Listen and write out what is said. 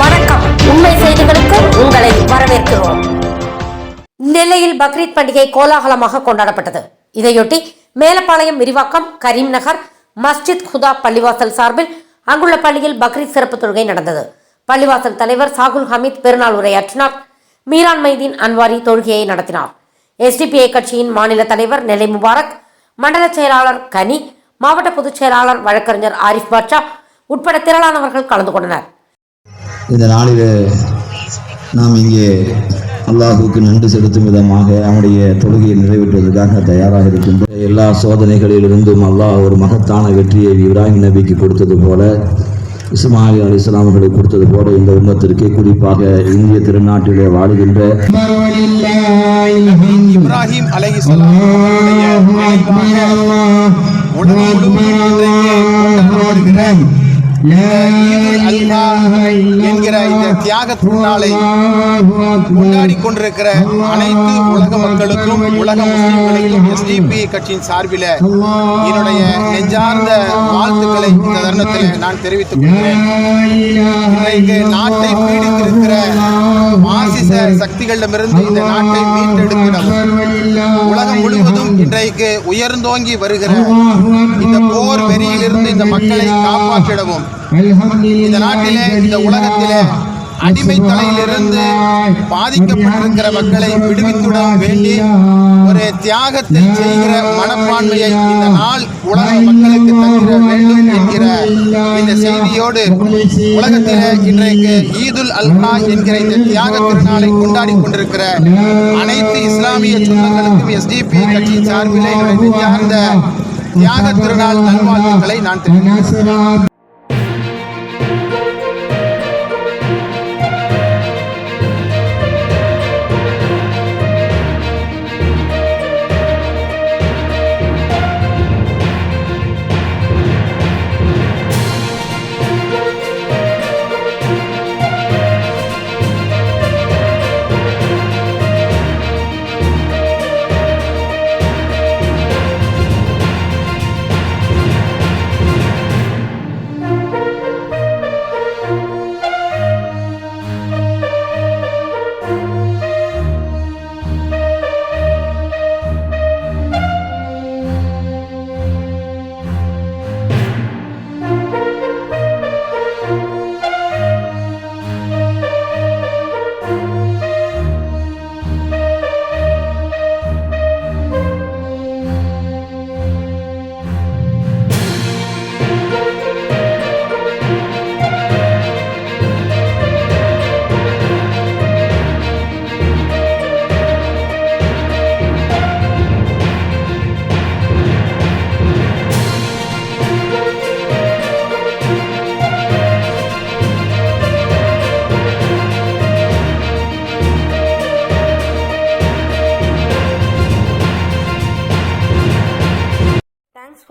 வணக்கம். உண்மை செய்திகளுக்கு உங்களை வரவேற்கிறோம். நெல்லையில் பக்ரீத் பண்டிகை கோலாகலமாக கொண்டாடப்பட்டது. இதையொட்டி மேலப்பாளையம் விரிவாக்கம் கரீம் நகர் மஸ்ஜித் ஹுதா பள்ளிவாசல் சார்பில் அங்குள்ள பள்ளியில் பக்ரீத் சிறப்பு தொழுகை நடந்தது. பள்ளிவாசல் தலைவர் சாகுல் ஹமீத் பெருநாள் உரையாற்றினார். மீரான் மைதீன் அன்வாரி தொழுகையை நடத்தினார். எஸ்டிபிஐ கட்சியின் மாநில தலைவர் நெல்லை முபாரக் மண்டல செயலாளர் கனி மாவட்ட பொதுச் செயலாளர் வழக்கறிஞர் ஆரிஃப் பாட்ஷா உட்பட திரளானவர்கள் கலந்து கொண்டனர். இந்த நாளில் நாம் இங்கே அல்லாஹுக்கு நன்றி செலுத்தும் விதமாக அவனுடைய தொழுகையை நிறைவேற்றுவதற்காக தயாராக இருக்கின்ற எல்லா சோதனைகளிலிருந்தும் அல்லாஹ் ஒரு மகத்தான வெற்றியை இப்ராஹிம் நபிக்கு கொடுத்தது போல இஸ்மாயில் அலி இஸ்லாமர்களுக்கு கொடுத்தது போல இந்த உம்மத்திற்கு குறிப்பாக இந்திய திருநாட்டிலே வாழுகின்ற இப்ராஹிம் அலைஹிஸ்ஸலாம் என்கிற இந்த தியாக திருநாளை கொண்டாடி கொண்டிருக்கிற அனைத்து உலக மக்களுக்கும் உலக முஸ்லிம்களுக்கும் எஸ்டிபி கட்சியின் சார்பில் என்னுடைய நெஞ்சார்ந்த வாழ்த்துக்களை இந்த தருணத்தில் நான் தெரிவித்துக் கொள்கிறேன். இன்றைக்கு நாட்டை பீடித்திருக்கிற மாசிச சக்திகளிடமிருந்து இந்த நாட்டை மீட்டெடுத்திடவும் உலகம் முழுவதும் இன்றைக்கு உயர்ந்தோங்கி வருகிற இந்த போர் வெறியிலிருந்து இந்த மக்களை காப்பாற்றிடவும். இந்த நாட்டிலே இந்த உலகத்திலே அடிமை தலையிலிருந்து பாதிக்கப்பட்டிருக்கிற மக்களை விடுவித்துடன் வேண்டி ஒரு தியாகத்தை செய்கிற மனப்பான்மையை இந்த நாள் உலக மக்களுக்கு தந்திர வேண்டும் என்கிற இந்த செய்தியோடு உலகத்திலே இன்றைக்கு ஈதுல் அல்ஹா என்கிற இந்த தியாக திருநாளை கொண்டாடி கொண்டிருக்கிற அனைத்து இஸ்லாமிய சொந்தங்களுக்கும் எஸ்டிபி கட்சியின் சார்பிலே நெஞ்சார்ந்த தியாக திருநாள் நல்வாழ்த்துக்களை நான் தெரிவிக்கிறேன்.